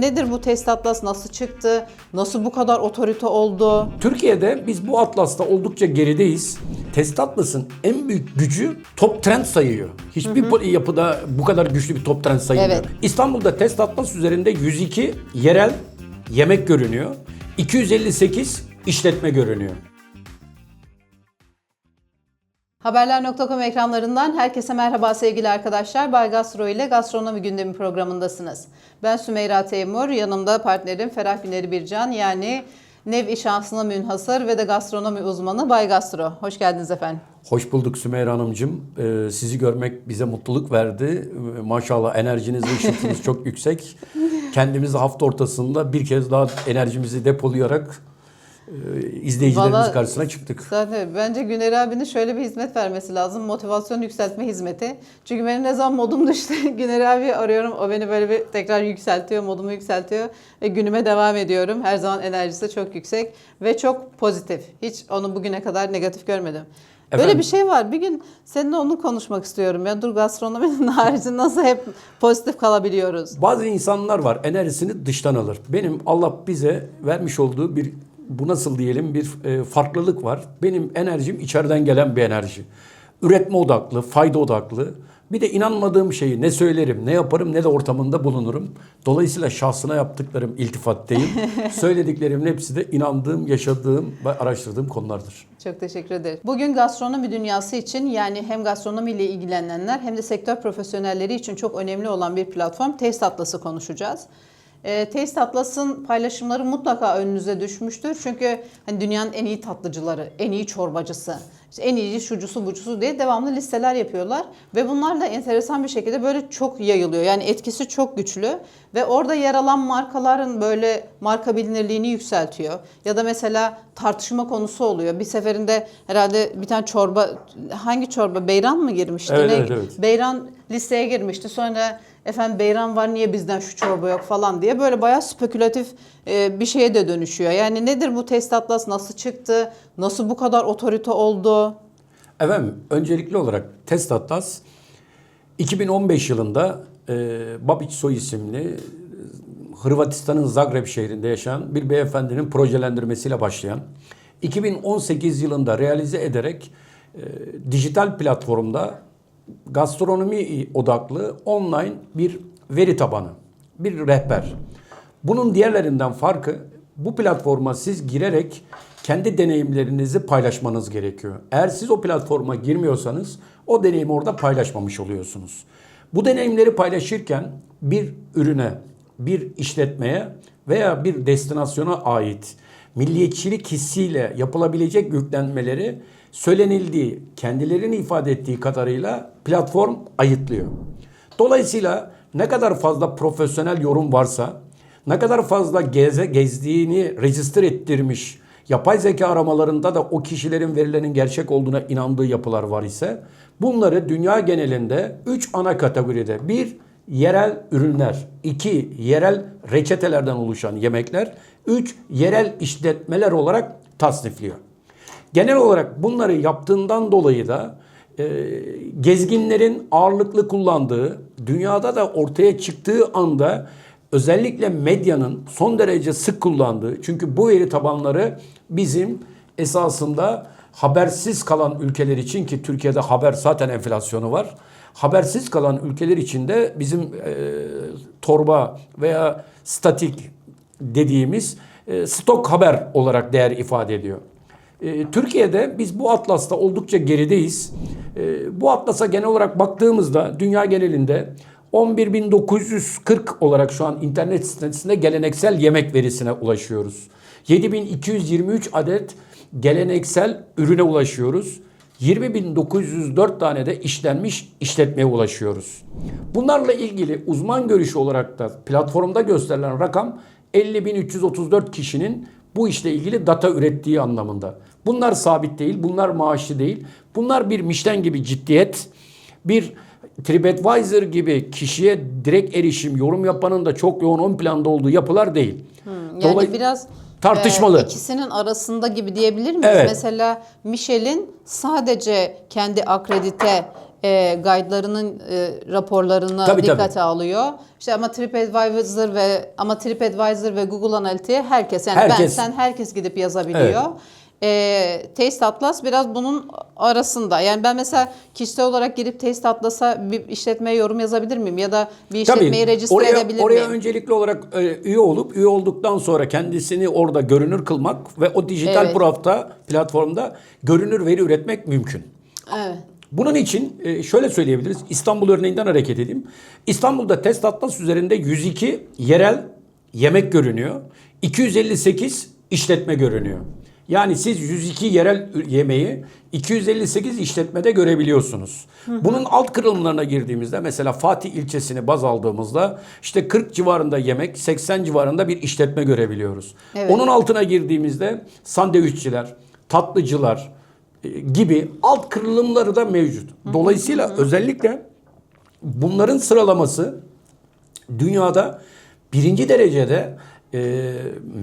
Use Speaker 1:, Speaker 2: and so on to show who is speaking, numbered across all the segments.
Speaker 1: Nedir bu test atlas? Nasıl çıktı? Nasıl bu kadar otorite oldu?
Speaker 2: Türkiye'de biz bu atlasta oldukça gerideyiz. Test Atlas'ın en büyük gücü top trend sayıyor. Hiçbir po- yapıda bu kadar güçlü bir top trend sayılmıyor.
Speaker 1: Evet.
Speaker 2: İstanbul'da Test Atlas üzerinde 102 yerel yemek görünüyor. 258 işletme görünüyor.
Speaker 1: Haberler.com ekranlarından herkese merhaba sevgili arkadaşlar. Bay Gastro ile Gastronomi Gündemi programındasınız. Ben Sümeyra Teymur, yanımda partnerim Ferah Güneri Bircan yani Nev-i şahsına münhasır ve de gastronomi uzmanı Bay Gastro. Hoş geldiniz efendim.
Speaker 2: Hoş bulduk Sümeyra Hanımcığım. Ee, sizi görmek bize mutluluk verdi. Ee, Maşallah enerjiniz ve ışıkınız çok yüksek. Kendimizi hafta ortasında bir kez daha enerjimizi depolayarak izleyicilerimiz
Speaker 1: Vallahi-
Speaker 2: karşısına çıktık.
Speaker 1: Zaten bence Güner abinin şöyle bir hizmet vermesi lazım. Motivasyon yükseltme hizmeti. Çünkü benim ne zaman modum düştü Güner abi arıyorum. O beni böyle bir tekrar yükseltiyor, modumu yükseltiyor. Ve günüme devam ediyorum. Her zaman enerjisi de çok yüksek ve çok pozitif. Hiç onu bugüne kadar negatif görmedim. Böyle
Speaker 2: Efendim?
Speaker 1: bir şey var. Bir gün seninle onu konuşmak istiyorum. Ya dur gastronominin haricinde nasıl hep pozitif kalabiliyoruz?
Speaker 2: Bazı insanlar var enerjisini dıştan alır. Benim Allah bize vermiş olduğu bir bu nasıl diyelim bir e, farklılık var. Benim enerjim içeriden gelen bir enerji. Üretme odaklı, fayda odaklı. Bir de inanmadığım şeyi ne söylerim, ne yaparım, ne de ortamında bulunurum. Dolayısıyla şahsına yaptıklarım iltifat değil. Söylediklerimin hepsi de inandığım, yaşadığım ve araştırdığım konulardır.
Speaker 1: Çok teşekkür ederiz. Bugün gastronomi dünyası için yani hem gastronomiyle ilgilenenler hem de sektör profesyonelleri için çok önemli olan bir platform Taste Atlas'ı konuşacağız. E, Taste Atlas'ın paylaşımları mutlaka önünüze düşmüştür. Çünkü hani dünyanın en iyi tatlıcıları, en iyi çorbacısı, işte en iyi şucusu bucusu diye devamlı listeler yapıyorlar. Ve bunlar da enteresan bir şekilde böyle çok yayılıyor. Yani etkisi çok güçlü. Ve orada yer alan markaların böyle marka bilinirliğini yükseltiyor. Ya da mesela tartışma konusu oluyor. Bir seferinde herhalde bir tane çorba, hangi çorba? Beyran mı girmişti?
Speaker 2: Evet,
Speaker 1: Ne?
Speaker 2: evet, evet.
Speaker 1: Beyran listeye girmişti. Sonra efendim Beyran var niye bizden şu çorba yok falan diye böyle bayağı spekülatif e, bir şeye de dönüşüyor. Yani nedir bu test atlas nasıl çıktı? Nasıl bu kadar otorite oldu?
Speaker 2: Efendim öncelikli olarak Test Atlas 2015 yılında e, Babić Soy isimli Hırvatistan'ın Zagreb şehrinde yaşayan bir beyefendinin projelendirmesiyle başlayan 2018 yılında realize ederek e, dijital platformda gastronomi odaklı online bir veri tabanı, bir rehber. Bunun diğerlerinden farkı bu platforma siz girerek kendi deneyimlerinizi paylaşmanız gerekiyor. Eğer siz o platforma girmiyorsanız o deneyimi orada paylaşmamış oluyorsunuz. Bu deneyimleri paylaşırken bir ürüne, bir işletmeye veya bir destinasyona ait milliyetçilik hissiyle yapılabilecek yüklenmeleri söylenildiği, kendilerini ifade ettiği kadarıyla platform ayıtlıyor. Dolayısıyla ne kadar fazla profesyonel yorum varsa, ne kadar fazla geze, gezdiğini register ettirmiş, yapay zeka aramalarında da o kişilerin verilerinin gerçek olduğuna inandığı yapılar var ise, bunları dünya genelinde 3 ana kategoride. Bir, yerel ürünler. 2. Yerel reçetelerden oluşan yemekler. 3. Yerel işletmeler olarak tasnifliyor. Genel olarak bunları yaptığından dolayı da e, gezginlerin ağırlıklı kullandığı, dünyada da ortaya çıktığı anda özellikle medyanın son derece sık kullandığı, çünkü bu veri tabanları bizim esasında habersiz kalan ülkeler için ki Türkiye'de haber zaten enflasyonu var. Habersiz kalan ülkeler için de bizim e, torba veya statik dediğimiz e, stok haber olarak değer ifade ediyor. E, Türkiye'de biz bu atlasta oldukça gerideyiz. E, bu atlasa genel olarak baktığımızda dünya genelinde 11.940 olarak şu an internet sitesinde geleneksel yemek verisine ulaşıyoruz. 7.223 adet geleneksel ürüne ulaşıyoruz. 20.904 tane de işlenmiş işletmeye ulaşıyoruz. Bunlarla ilgili uzman görüşü olarak da platformda gösterilen rakam 50.334 kişinin bu işle ilgili data ürettiği anlamında. Bunlar sabit değil, bunlar maaşlı değil. Bunlar bir Michelin gibi ciddiyet, bir TripAdvisor gibi kişiye direkt erişim, yorum yapanın da çok yoğun ön planda olduğu yapılar değil.
Speaker 1: Yani
Speaker 2: Dolay-
Speaker 1: biraz
Speaker 2: tartışmalı.
Speaker 1: e, ikisinin arasında gibi diyebilir miyiz?
Speaker 2: Evet.
Speaker 1: Mesela Michelin sadece kendi akredite e, guide'larının e, raporlarını
Speaker 2: Tabii,
Speaker 1: dikkate
Speaker 2: tabii.
Speaker 1: alıyor. İşte ama TripAdvisor ve ama TripAdvisor ve Google Analytics'e herkes yani ben
Speaker 2: Herkes.
Speaker 1: sen herkes gidip yazabiliyor. E, Taste Atlas biraz bunun arasında. Yani ben mesela kişisel olarak girip Taste Atlas'a bir işletmeye yorum yazabilir miyim? Ya da bir işletmeyi registre
Speaker 2: oraya,
Speaker 1: edebilir
Speaker 2: oraya
Speaker 1: miyim?
Speaker 2: öncelikli olarak e, üye olup üye olduktan sonra kendisini orada görünür kılmak ve o dijital
Speaker 1: Evet.
Speaker 2: profta platformda görünür veri üretmek mümkün.
Speaker 1: Evet.
Speaker 2: Bunun için e, şöyle söyleyebiliriz. İstanbul örneğinden hareket edeyim. İstanbul'da test atlas üzerinde 102 yerel yemek görünüyor. 258 işletme görünüyor. Yani siz 102 yerel yemeği 258 işletmede görebiliyorsunuz. Bunun alt kırılımlarına girdiğimizde mesela Fatih ilçesini baz aldığımızda işte 40 civarında yemek, 80 civarında bir işletme görebiliyoruz.
Speaker 1: Evet.
Speaker 2: Onun altına girdiğimizde sandviççiler, tatlıcılar, e, gibi alt kırılımları da mevcut. Dolayısıyla özellikle bunların sıralaması dünyada birinci derecede e,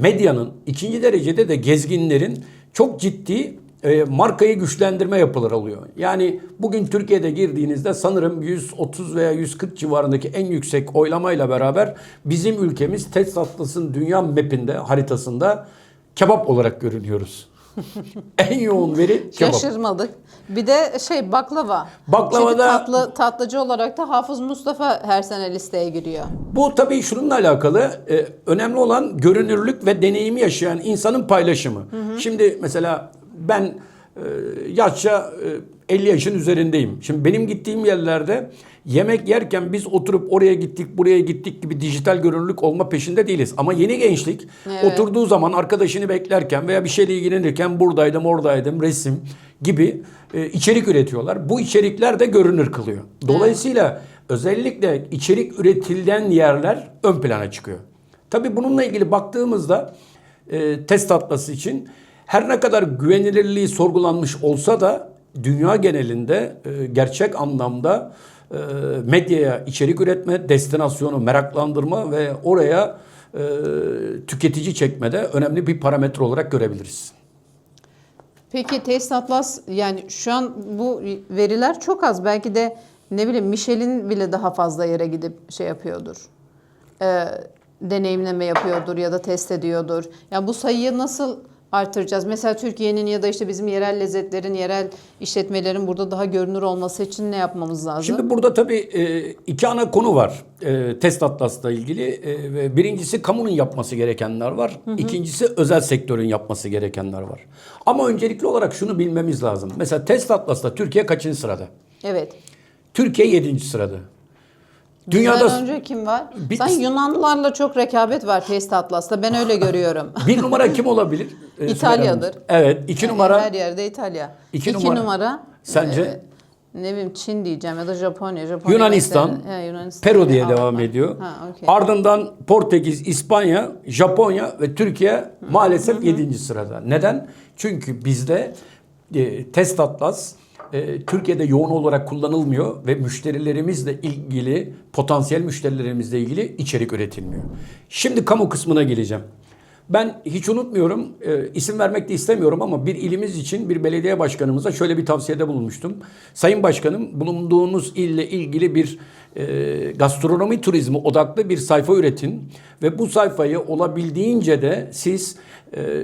Speaker 2: medyanın, ikinci derecede de gezginlerin çok ciddi e, markayı güçlendirme yapılar oluyor. Yani bugün Türkiye'de girdiğinizde sanırım 130 veya 140 civarındaki en yüksek oylamayla beraber bizim ülkemiz Test Atlas'ın dünya mapinde, haritasında kebap olarak görünüyoruz. en yoğun veri kebap.
Speaker 1: Şaşırmadık. Bir de şey baklava.
Speaker 2: Baklavada-
Speaker 1: Çünkü tatlı, tatlıcı olarak da Hafız Mustafa her sene listeye giriyor.
Speaker 2: Bu tabii şununla alakalı. e, önemli olan görünürlük ve deneyimi yaşayan insanın paylaşımı. Şimdi mesela ben e, yaşça e, 50 yaşın üzerindeyim. Şimdi benim gittiğim yerlerde yemek yerken biz oturup oraya gittik, buraya gittik gibi dijital görünürlük olma peşinde değiliz. Ama yeni gençlik
Speaker 1: Evet.
Speaker 2: oturduğu zaman arkadaşını beklerken veya bir şeyle ilgilenirken buradaydım, oradaydım, resim gibi e, içerik üretiyorlar. Bu içerikler de görünür kılıyor. Dolayısıyla özellikle içerik üretilen yerler ön plana çıkıyor. Tabii bununla ilgili baktığımızda e, test atlası için her ne kadar güvenilirliği sorgulanmış olsa da dünya genelinde e, gerçek anlamda medyaya içerik üretme, destinasyonu meraklandırma ve oraya e, tüketici çekmede önemli bir parametre olarak görebiliriz.
Speaker 1: Peki Taste Atlas yani şu an bu veriler çok az. Belki de ne bileyim Michelin bile daha fazla yere gidip şey yapıyordur. Ee, deneyimleme yapıyordur ya da test ediyordur. Yani bu sayıyı nasıl artıracağız? Mesela Türkiye'nin ya da işte bizim yerel lezzetlerin, yerel işletmelerin burada daha görünür olması için ne yapmamız lazım?
Speaker 2: Şimdi burada tabii e, iki ana konu var e, test atlasla ilgili. E, ve birincisi kamunun yapması gerekenler var. İkincisi özel sektörün yapması gerekenler var. Ama öncelikli olarak şunu bilmemiz lazım. Mesela test atlasla Türkiye kaçıncı sırada?
Speaker 1: evet.
Speaker 2: Türkiye 7. sırada.
Speaker 1: Dünyada
Speaker 2: Dünyada
Speaker 1: önce kim var?
Speaker 2: Bir-
Speaker 1: Sanki Yunanlılarla çok rekabet var Taste Atlas'ta. Ben öyle görüyorum.
Speaker 2: bir numara kim olabilir? E,
Speaker 1: İtalya'dır.
Speaker 2: Evet. iki numara
Speaker 1: Her yerde İtalya.
Speaker 2: İki
Speaker 1: İki,
Speaker 2: numara.
Speaker 1: numara.
Speaker 2: Sence?
Speaker 1: e, ne bileyim Çin diyeceğim ya da Japonya. Japonya
Speaker 2: Yunanistan,
Speaker 1: He, Yunanistan
Speaker 2: Peru diye
Speaker 1: Avrupa.
Speaker 2: devam ediyor.
Speaker 1: Ha, okey.
Speaker 2: Ardından Portekiz, İspanya, Japonya ve Türkiye maalesef 7. sırada. Neden? Çünkü bizde e, test atlas e, Türkiye'de yoğun olarak kullanılmıyor ve müşterilerimizle ilgili, potansiyel müşterilerimizle ilgili içerik üretilmiyor. Şimdi kamu kısmına geleceğim. Ben hiç unutmuyorum, e, isim vermek de istemiyorum ama bir ilimiz için bir belediye başkanımıza şöyle bir tavsiyede bulunmuştum. Sayın Başkanım, bulunduğunuz ille ilgili bir e, gastronomi turizmi odaklı bir sayfa üretin ve bu sayfayı olabildiğince de siz e,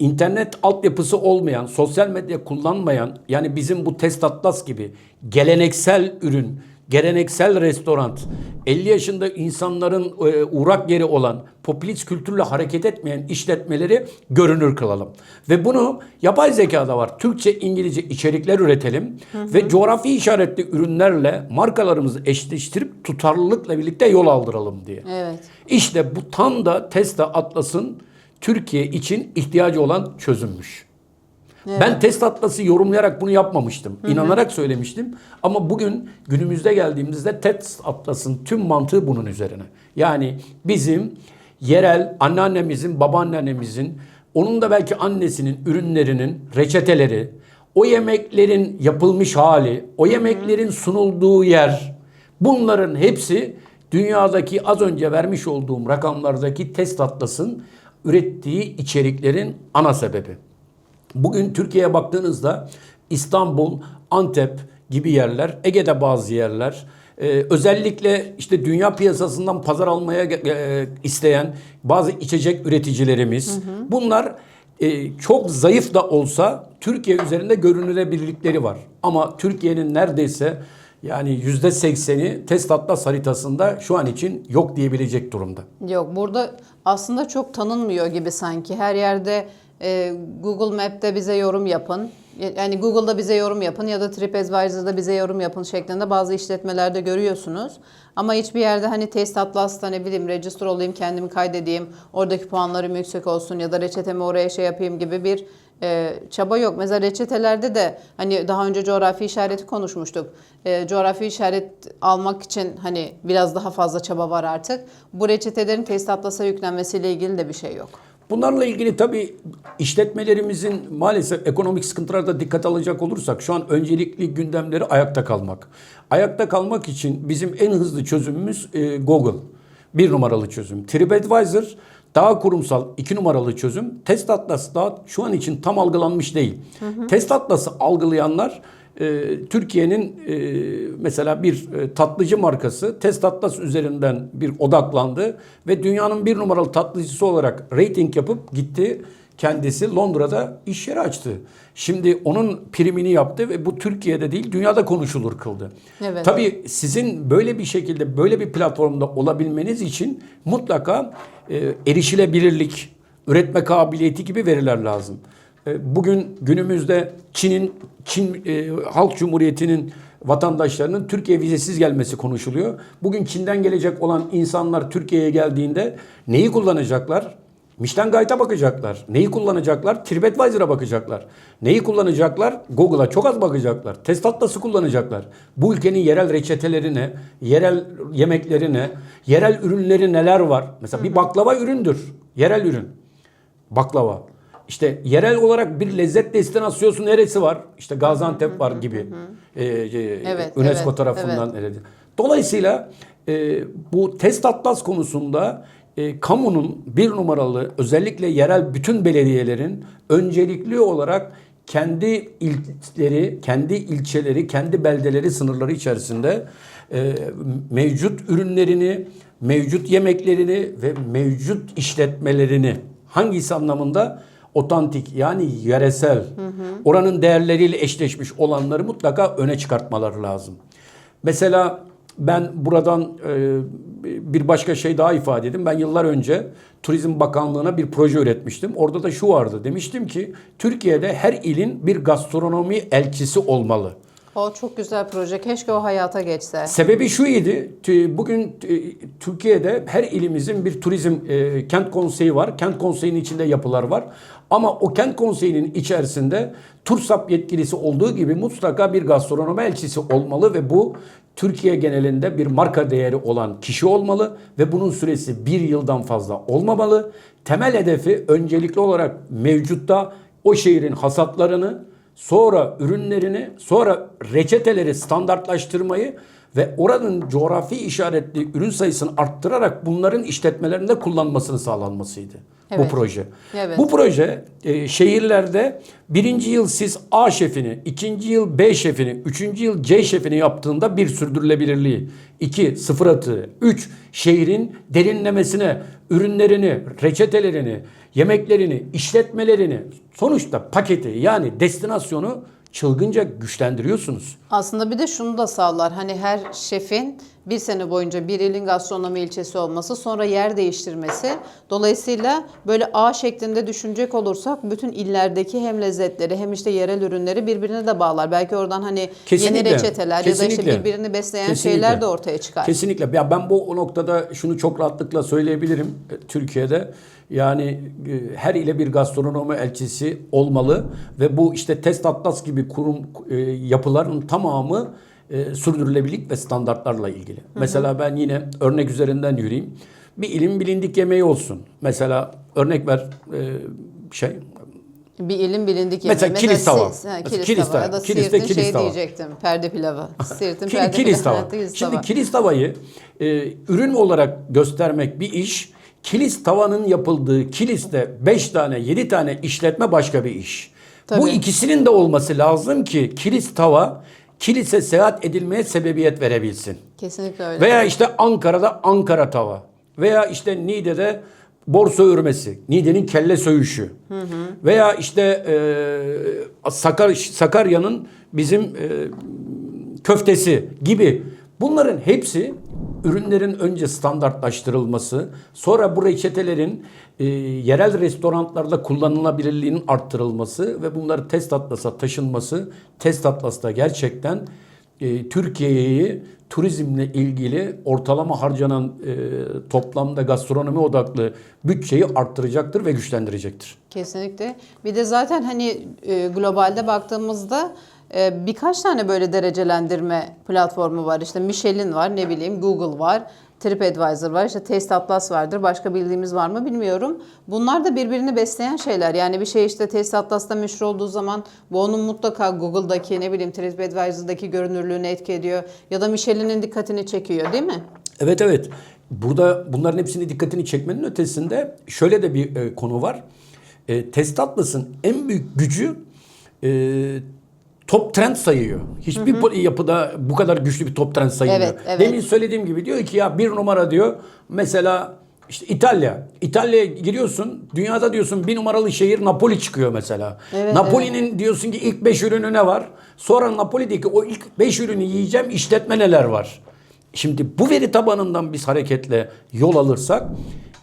Speaker 2: internet altyapısı olmayan, sosyal medya kullanmayan yani bizim bu test atlas gibi geleneksel ürün, geleneksel restoran, 50 yaşında insanların e, uğrak yeri olan popülist kültürle hareket etmeyen işletmeleri görünür kılalım. Ve bunu yapay zekada var. Türkçe, İngilizce içerikler üretelim ve coğrafi işaretli ürünlerle markalarımızı eşleştirip tutarlılıkla birlikte yol aldıralım diye.
Speaker 1: Evet.
Speaker 2: İşte bu tam da Tesla Atlas'ın Türkiye için ihtiyacı olan çözümmüş. Ben test atlası yorumlayarak bunu yapmamıştım. İnanarak söylemiştim. Ama bugün günümüzde geldiğimizde test atlasın tüm mantığı bunun üzerine. Yani bizim yerel anneannemizin, babaannemizin, onun da belki annesinin ürünlerinin reçeteleri, o yemeklerin yapılmış hali, o yemeklerin sunulduğu yer, bunların hepsi dünyadaki az önce vermiş olduğum rakamlardaki test atlasın ürettiği içeriklerin ana sebebi. Bugün Türkiye'ye baktığınızda İstanbul, Antep gibi yerler, Ege'de bazı yerler, e, özellikle işte dünya piyasasından pazar almaya e, isteyen bazı içecek üreticilerimiz, bunlar e, çok zayıf da olsa Türkiye üzerinde görünülebilirlikleri var. Ama Türkiye'nin neredeyse yani yüzde sekseni test atlas haritasında şu an için yok diyebilecek durumda.
Speaker 1: Yok burada aslında çok tanınmıyor gibi sanki. Her yerde e, Google Map'te bize yorum yapın. Yani Google'da bize yorum yapın ya da TripAdvisor'da bize yorum yapın şeklinde bazı işletmelerde görüyorsunuz. Ama hiçbir yerde hani Taste Atlas'ta ne bileyim register olayım kendimi kaydedeyim oradaki puanlarım yüksek olsun ya da reçetemi oraya şey yapayım gibi bir e, çaba yok. Mesela reçetelerde de hani daha önce coğrafi işareti konuşmuştuk. E, coğrafi işaret almak için hani biraz daha fazla çaba var artık. Bu reçetelerin Taste Atlas'a yüklenmesiyle ilgili de bir şey yok.
Speaker 2: Bunlarla ilgili tabii işletmelerimizin maalesef ekonomik sıkıntılarda dikkat alacak olursak şu an öncelikli gündemleri ayakta kalmak. Ayakta kalmak için bizim en hızlı çözümümüz e, Google. Bir numaralı çözüm. TripAdvisor daha kurumsal iki numaralı çözüm. Test Atlas daha şu an için tam algılanmış değil. Test Atlas'ı algılayanlar e, Türkiye'nin e, mesela bir e, tatlıcı markası Test Atlas üzerinden bir odaklandı ve dünyanın bir numaralı tatlıcısı olarak rating yapıp gitti. Kendisi Londra'da iş yeri açtı. Şimdi onun primini yaptı ve bu Türkiye'de değil dünyada konuşulur kıldı.
Speaker 1: Evet.
Speaker 2: Tabii sizin böyle bir şekilde böyle bir platformda olabilmeniz için mutlaka e, erişilebilirlik, üretme kabiliyeti gibi veriler lazım. E, bugün günümüzde Çin'in Çin e, Halk Cumhuriyeti'nin vatandaşlarının Türkiye vizesiz gelmesi konuşuluyor. Bugün Çin'den gelecek olan insanlar Türkiye'ye geldiğinde neyi kullanacaklar? Michelin Guide'a bakacaklar. Neyi kullanacaklar? TripAdvisor'a bakacaklar. Neyi kullanacaklar? Google'a çok az bakacaklar. Test atlası kullanacaklar. Bu ülkenin yerel reçetelerine, yerel yemeklerine, yerel ürünleri neler var? Mesela bir baklava üründür. Yerel ürün. Baklava. İşte yerel olarak bir lezzet destinasyonu neresi var? İşte Gaziantep var gibi. Ee, e,
Speaker 1: Evet,
Speaker 2: UNESCO
Speaker 1: evet,
Speaker 2: tarafından evet. Dolayısıyla e, bu test atlas konusunda e, kamunun bir numaralı özellikle yerel bütün belediyelerin öncelikli olarak kendi illeri, kendi ilçeleri, kendi beldeleri sınırları içerisinde e, mevcut ürünlerini, mevcut yemeklerini ve mevcut işletmelerini hangisi anlamında? Otantik yani yöresel. Oranın değerleriyle eşleşmiş olanları mutlaka öne çıkartmaları lazım. Mesela ben buradan e, bir başka şey daha ifade edeyim. Ben yıllar önce Turizm Bakanlığı'na bir proje üretmiştim. Orada da şu vardı. Demiştim ki Türkiye'de her ilin bir gastronomi elçisi olmalı.
Speaker 1: O çok güzel proje. Keşke o hayata geçse.
Speaker 2: Sebebi şu idi. Bugün Türkiye'de her ilimizin bir turizm e, kent konseyi var. Kent konseyinin içinde yapılar var. Ama o kent konseyinin içerisinde TURSAP yetkilisi olduğu gibi mutlaka bir gastronomi elçisi olmalı ve bu Türkiye genelinde bir marka değeri olan kişi olmalı ve bunun süresi bir yıldan fazla olmamalı. Temel hedefi öncelikli olarak mevcutta o şehrin hasatlarını, sonra ürünlerini, sonra reçeteleri standartlaştırmayı ve oranın coğrafi işaretli ürün sayısını arttırarak bunların işletmelerinde kullanmasını sağlanmasıydı
Speaker 1: Evet.
Speaker 2: bu proje.
Speaker 1: Evet.
Speaker 2: Bu proje e, şehirlerde birinci yıl siz A şefini, ikinci yıl B şefini, üçüncü yıl C şefini yaptığında bir sürdürülebilirliği, iki sıfır atığı, üç şehrin derinlemesine ürünlerini, reçetelerini, yemeklerini, işletmelerini sonuçta paketi yani destinasyonu çılgınca güçlendiriyorsunuz.
Speaker 1: Aslında bir de şunu da sağlar. Hani her şefin bir sene boyunca bir ilin gastronomi ilçesi olması, sonra yer değiştirmesi. Dolayısıyla böyle A şeklinde düşünecek olursak bütün illerdeki hem lezzetleri hem işte yerel ürünleri birbirine de bağlar. Belki oradan hani
Speaker 2: Kesinlikle,
Speaker 1: yeni reçeteler ya da işte
Speaker 2: kesinlikle.
Speaker 1: birbirini besleyen
Speaker 2: Kesinlikle.
Speaker 1: şeyler de ortaya çıkar.
Speaker 2: Kesinlikle. Ya ben bu o noktada şunu çok rahatlıkla söyleyebilirim e, Türkiye'de. Yani e, her ile bir gastronomi elçisi olmalı ve bu işte Test Atlas gibi kurum e, yapıların tamamı e, sürdürülebilirlik ve standartlarla ilgili. Mesela ben yine örnek üzerinden yürüyeyim. Bir ilin bilindik yemeği olsun. Mesela örnek ver e, şey
Speaker 1: Bir ilin bilindik yemeği.
Speaker 2: Mesela kilis tava. Mesela
Speaker 1: kilis,
Speaker 2: kilis
Speaker 1: tava. Ya da Siirt'in
Speaker 2: kilis
Speaker 1: şey
Speaker 2: tava.
Speaker 1: diyecektim. Perde pilavı. Siirt'in perde
Speaker 2: kilis
Speaker 1: pilavı.
Speaker 2: tava. Şimdi kilis tavayı e, ürün olarak göstermek bir iş. Kilis tavanın yapıldığı kiliste 5 tane 7 tane işletme başka bir iş. Bu
Speaker 1: Tabii.
Speaker 2: ikisinin de olması lazım ki kilis tava kilise seyahat edilmeye sebebiyet verebilsin.
Speaker 1: Kesinlikle öyle.
Speaker 2: Veya işte Ankara'da Ankara tava. Veya işte Niğde'de borsa örmesi. Niğde'nin kelle söğüşü. Veya işte e, Sakar, Sakarya'nın bizim e, köftesi gibi. Bunların hepsi ürünlerin önce standartlaştırılması, sonra bu reçetelerin e, yerel restoranlarda kullanılabilirliğinin arttırılması ve bunları test atlasa taşınması, test atlasta gerçekten e, Türkiye'yi turizmle ilgili ortalama harcanan e, toplamda gastronomi odaklı bütçeyi arttıracaktır ve güçlendirecektir.
Speaker 1: Kesinlikle. Bir de zaten hani e, globalde baktığımızda birkaç tane böyle derecelendirme platformu var. İşte Michelin var, ne bileyim Google var, TripAdvisor var, işte Taste Atlas vardır. Başka bildiğimiz var mı bilmiyorum. Bunlar da birbirini besleyen şeyler. Yani bir şey işte Taste Atlas'ta meşhur olduğu zaman bu onun mutlaka Google'daki ne bileyim TripAdvisor'daki görünürlüğünü etki ediyor. Ya da Michelin'in dikkatini çekiyor değil mi?
Speaker 2: Evet evet. Burada bunların hepsini dikkatini çekmenin ötesinde şöyle de bir e, konu var. E, Test Atlas'ın en büyük gücü e, top trend sayıyor. Hiçbir po- yapıda bu kadar güçlü bir top trend sayılmıyor.
Speaker 1: Evet, evet.
Speaker 2: Demin söylediğim gibi diyor ki ya bir numara diyor mesela işte İtalya. İtalya'ya giriyorsun dünyada diyorsun bir numaralı şehir Napoli çıkıyor mesela.
Speaker 1: Evet,
Speaker 2: Napoli'nin diyorsun ki ilk beş ürünü ne var? Sonra Napoli'deki o ilk beş ürünü yiyeceğim işletme neler var? Şimdi bu veri tabanından biz hareketle yol alırsak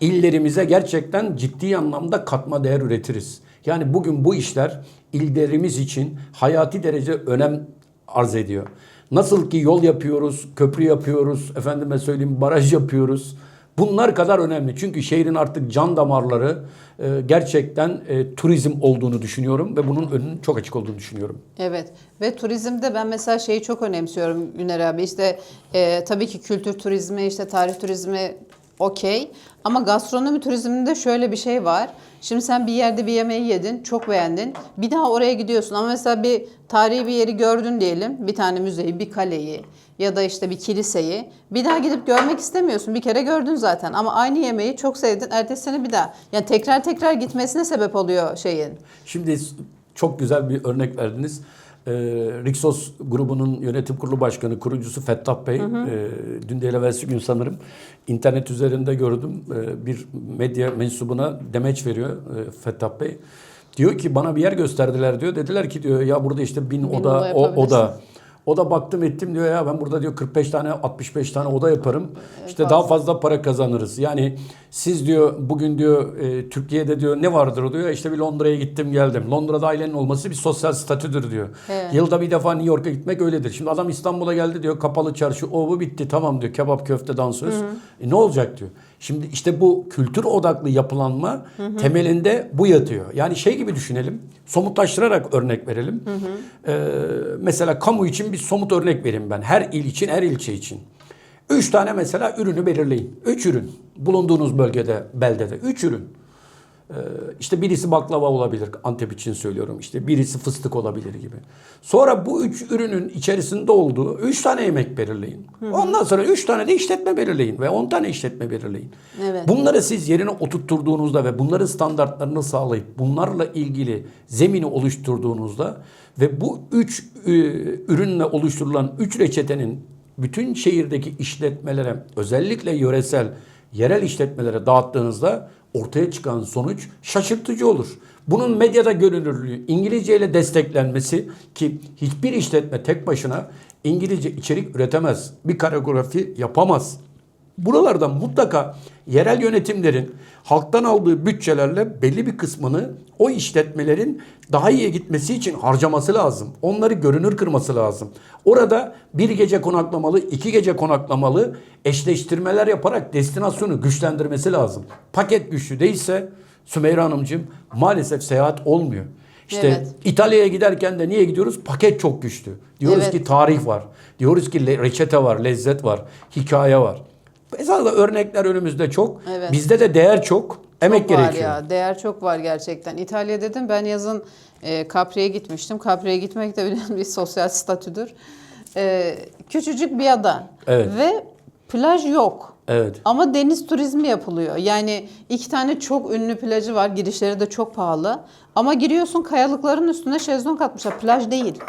Speaker 2: illerimize gerçekten ciddi anlamda katma değer üretiriz. Yani bugün bu işler illerimiz için hayati derece önem arz ediyor. Nasıl ki yol yapıyoruz, köprü yapıyoruz, efendime söyleyeyim baraj yapıyoruz. Bunlar kadar önemli. Çünkü şehrin artık can damarları e, gerçekten e, turizm olduğunu düşünüyorum ve bunun önünün çok açık olduğunu düşünüyorum.
Speaker 1: Evet ve turizmde ben mesela şeyi çok önemsiyorum Güner abi işte e, tabii ki kültür turizmi işte tarih turizmi okey ama gastronomi turizminde şöyle bir şey var. Şimdi sen bir yerde bir yemeği yedin çok beğendin bir daha oraya gidiyorsun ama mesela bir tarihi bir yeri gördün diyelim bir tane müzeyi bir kaleyi ya da işte bir kiliseyi bir daha gidip görmek istemiyorsun. Bir kere gördün zaten ama aynı yemeği çok sevdin ertesi sene bir daha. Yani tekrar tekrar gitmesine sebep oluyor şeyin.
Speaker 2: Şimdi çok güzel bir örnek verdiniz. Ee, Rixos grubunun yönetim kurulu başkanı, kurucusu Fettah Bey, e, dün değil evvelsi gün sanırım internet üzerinde gördüm. E, bir medya mensubuna demeç veriyor e, Fettah Bey. Diyor ki bana bir yer gösterdiler diyor. Dediler ki diyor ya burada işte bin,
Speaker 1: Bin
Speaker 2: oda,
Speaker 1: oda
Speaker 2: o, oda. O da baktım ettim diyor ya ben burada diyor 45 tane 65 tane oda yaparım. İşte
Speaker 1: fazla.
Speaker 2: daha fazla para kazanırız. Yani siz diyor bugün diyor e, Türkiye'de diyor ne vardır diyor. İşte bir Londra'ya gittim geldim. Londra'da ailenin olması bir sosyal statüdür diyor.
Speaker 1: Evet.
Speaker 2: Yılda bir defa New York'a gitmek öyledir. Şimdi adam İstanbul'a geldi diyor kapalı çarşı o bu bitti tamam diyor kebap köfte dansöz. E, ne olacak diyor. Şimdi işte bu kültür odaklı yapılanma temelinde bu yatıyor. Yani şey gibi düşünelim. Somutlaştırarak örnek verelim. Ee, mesela kamu için bir somut örnek vereyim ben. Her il için, her ilçe için. Üç tane mesela ürünü belirleyin. Üç ürün. Bulunduğunuz bölgede, beldede. Üç ürün. Ee, işte birisi baklava olabilir. Antep için söylüyorum. İşte birisi fıstık olabilir gibi. Sonra bu üç ürünün içerisinde olduğu üç tane yemek belirleyin. Ondan sonra üç tane de işletme belirleyin ve on tane işletme belirleyin.
Speaker 1: Evet.
Speaker 2: Bunları siz yerine oturtturduğunuzda ve bunların standartlarını sağlayıp bunlarla ilgili zemini oluşturduğunuzda ve bu üç e, ürünle oluşturulan üç reçetenin bütün şehirdeki işletmelere özellikle yöresel yerel işletmelere dağıttığınızda ortaya çıkan sonuç şaşırtıcı olur. Bunun medyada görünürlüğü, İngilizce ile desteklenmesi ki hiçbir işletme tek başına İngilizce içerik üretemez. Bir koreografi yapamaz. Buralardan mutlaka yerel yönetimlerin halktan aldığı bütçelerle belli bir kısmını o işletmelerin daha iyiye gitmesi için harcaması lazım. Onları görünür kırması lazım. Orada bir gece konaklamalı, iki gece konaklamalı eşleştirmeler yaparak destinasyonu güçlendirmesi lazım. Paket güçlü değilse Sümeyra Hanımcığım maalesef seyahat olmuyor. İşte
Speaker 1: Evet.
Speaker 2: İtalya'ya giderken de niye gidiyoruz? Paket çok güçlü. Diyoruz
Speaker 1: Evet.
Speaker 2: ki tarih var. Diyoruz ki reçete var, lezzet var, hikaye var. Esasında örnekler önümüzde çok.
Speaker 1: Evet.
Speaker 2: Bizde de değer çok, emek
Speaker 1: Çok var
Speaker 2: gerekiyor.
Speaker 1: ya, değer çok var gerçekten. İtalya dedim ben yazın e, Capri'ye gitmiştim. Capri'ye gitmek de bir, bir sosyal statüdür. E, küçücük bir ada
Speaker 2: Evet.
Speaker 1: ve plaj yok.
Speaker 2: Evet.
Speaker 1: Ama deniz turizmi yapılıyor. Yani iki tane çok ünlü plajı var. Girişleri de çok pahalı. Ama giriyorsun kayalıkların üstüne şezlong atmışlar. Plaj değil.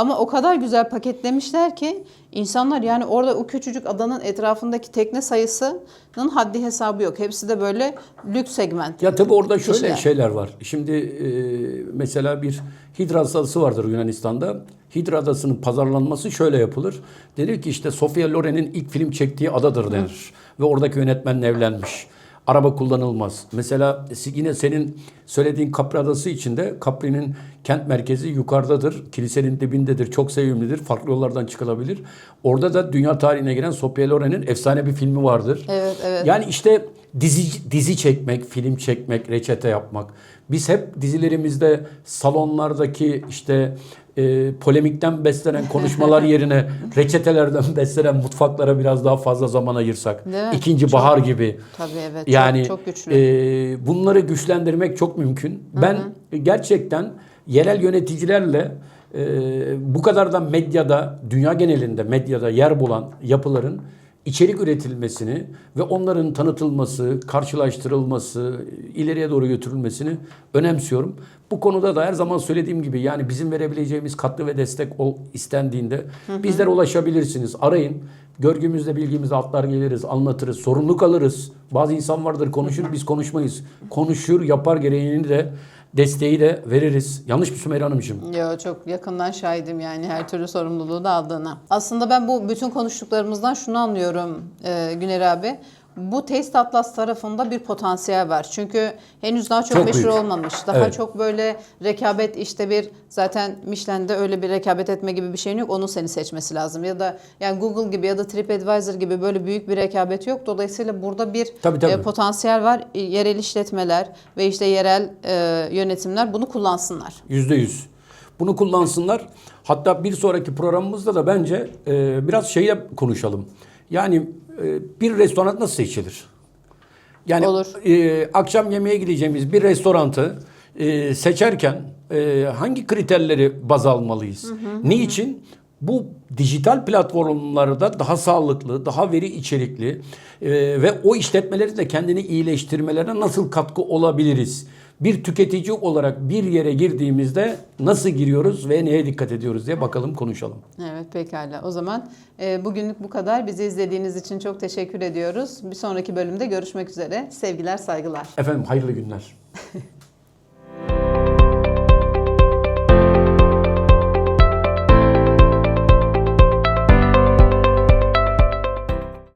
Speaker 1: Ama o kadar güzel paketlemişler ki insanlar yani orada o küçücük adanın etrafındaki tekne sayısının haddi hesabı yok. Hepsi de böyle lüks segment.
Speaker 2: Ya tabii orada şöyle
Speaker 1: kişiler.
Speaker 2: şeyler var. Şimdi e, mesela bir Hidra adası vardır Yunanistan'da. Hidra adasının pazarlanması şöyle yapılır. Denir ki işte Sofia Loren'in ilk film çektiği adadır denir. Ve oradaki yönetmenle evlenmiş. Araba kullanılmaz. Mesela yine senin söylediğin Capri Adası içinde Capri'nin kent merkezi yukarıdadır. Kilisenin dibindedir. Çok sevimlidir. Farklı yollardan çıkılabilir. Orada da dünya tarihine giren Sofia Loren'in efsane bir filmi vardır.
Speaker 1: Evet, evet.
Speaker 2: Yani işte dizi dizi çekmek, film çekmek, reçete yapmak. Biz hep dizilerimizde salonlardaki işte e, polemikten beslenen konuşmalar yerine reçetelerden beslenen mutfaklara biraz daha fazla zaman ayırsak.
Speaker 1: Mi?
Speaker 2: İkinci
Speaker 1: Çok-
Speaker 2: bahar gibi.
Speaker 1: Tabii evet.
Speaker 2: Yani
Speaker 1: çok, çok güçlü.
Speaker 2: e, bunları güçlendirmek çok mümkün. Ben gerçekten yerel yöneticilerle e, bu kadar da medyada, dünya genelinde medyada yer bulan yapıların içerik üretilmesini ve onların tanıtılması, karşılaştırılması, ileriye doğru götürülmesini önemsiyorum. Bu konuda da her zaman söylediğim gibi yani bizim verebileceğimiz katkı ve destek ol, istendiğinde bizlere ulaşabilirsiniz. Arayın. Görgümüzle bilgimizle atlar geliriz, anlatırız, sorumluluk alırız. Bazı insan vardır konuşur, biz konuşmayız. Konuşur, yapar gereğini de desteği de veririz. Yanlış mı Sümeyra Hanımcığım?
Speaker 1: Yo, çok yakından şahidim yani her türlü sorumluluğu da aldığına. Aslında ben bu bütün konuştuklarımızdan şunu anlıyorum e, Güner abi. Bu Taste Atlas tarafında bir potansiyel var. Çünkü henüz daha çok,
Speaker 2: Çok
Speaker 1: meşhur
Speaker 2: büyük.
Speaker 1: olmamış. Daha
Speaker 2: Evet.
Speaker 1: çok böyle rekabet işte bir zaten Michelin'de öyle bir rekabet etme gibi bir şeyin yok. Onun seni seçmesi lazım. Ya da yani Google gibi ya da TripAdvisor gibi böyle büyük bir rekabet yok. Dolayısıyla burada bir
Speaker 2: Tabii, tabii.
Speaker 1: e, potansiyel var. E, Yerel işletmeler ve işte yerel e, yönetimler bunu kullansınlar.
Speaker 2: Yüzde yüz. Bunu kullansınlar. Hatta bir sonraki programımızda da bence e, biraz şeyle konuşalım. Yani bir restoran nasıl seçilir? Yani
Speaker 1: Olur.
Speaker 2: e, akşam yemeğe gideceğimiz bir restorantı e, seçerken e, hangi kriterleri baz almalıyız? Ne için? Bu dijital platformlarda daha sağlıklı, daha veri içerikli e, ve o işletmeleri de kendini iyileştirmelerine nasıl katkı olabiliriz? Bir tüketici olarak bir yere girdiğimizde nasıl giriyoruz ve neye dikkat ediyoruz diye bakalım konuşalım.
Speaker 1: Evet pekala. O zaman e, bugünlük bu kadar. Bizi izlediğiniz için çok teşekkür ediyoruz. Bir sonraki bölümde görüşmek üzere. Sevgiler, saygılar.
Speaker 2: Efendim hayırlı günler.